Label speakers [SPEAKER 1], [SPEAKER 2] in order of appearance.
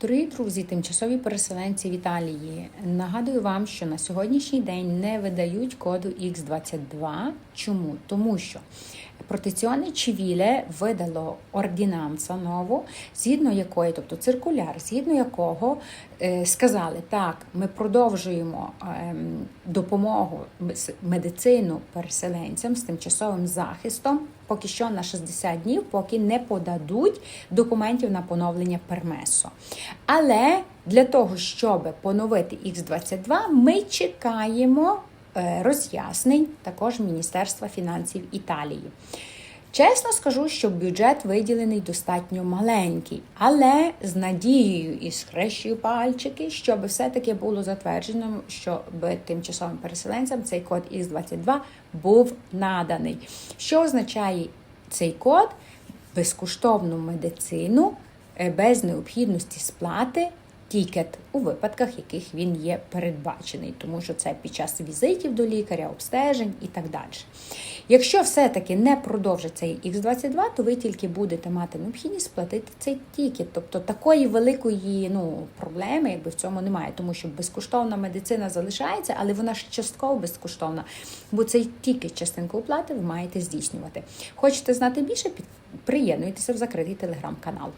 [SPEAKER 1] Дорогі друзі, тимчасові переселенці в Італії. Нагадую вам, що на сьогоднішній день не видають коду X22. Чому? Тому що протеціоне Чивіле видало ордінанса нову, згідно якої, тобто циркуляр, згідно якого е, сказали, так, ми продовжуємо ем, допомогу медицину переселенцям з тимчасовим захистом, поки що на 60 днів, поки не подадуть документів на поновлення пермесу. Але для того, щоб поновити Х22, ми чекаємо е, роз'яснень також Міністерства фінансів Італії. Чесно скажу, що бюджет виділений достатньо маленький, але з надією і схрещую пальчики, щоб все-таки було затверджено, щоб тимчасовим переселенцям цей код X22 був наданий. Що означає цей код? Безкоштовну медицину е, без необхідності сплати тікет у випадках, яких він є передбачений, тому що це під час візитів до лікаря, обстежень і так далі. Якщо все-таки не продовжить цей X22, то ви тільки будете мати необхідність сплатити цей тікет. Тобто такої великої ну, проблеми якби в цьому немає, тому що безкоштовна медицина залишається, але вона ж частково безкоштовна, бо цей тікет частинку оплати ви маєте здійснювати. Хочете знати більше? Приєднуйтеся в закритий телеграм-канал.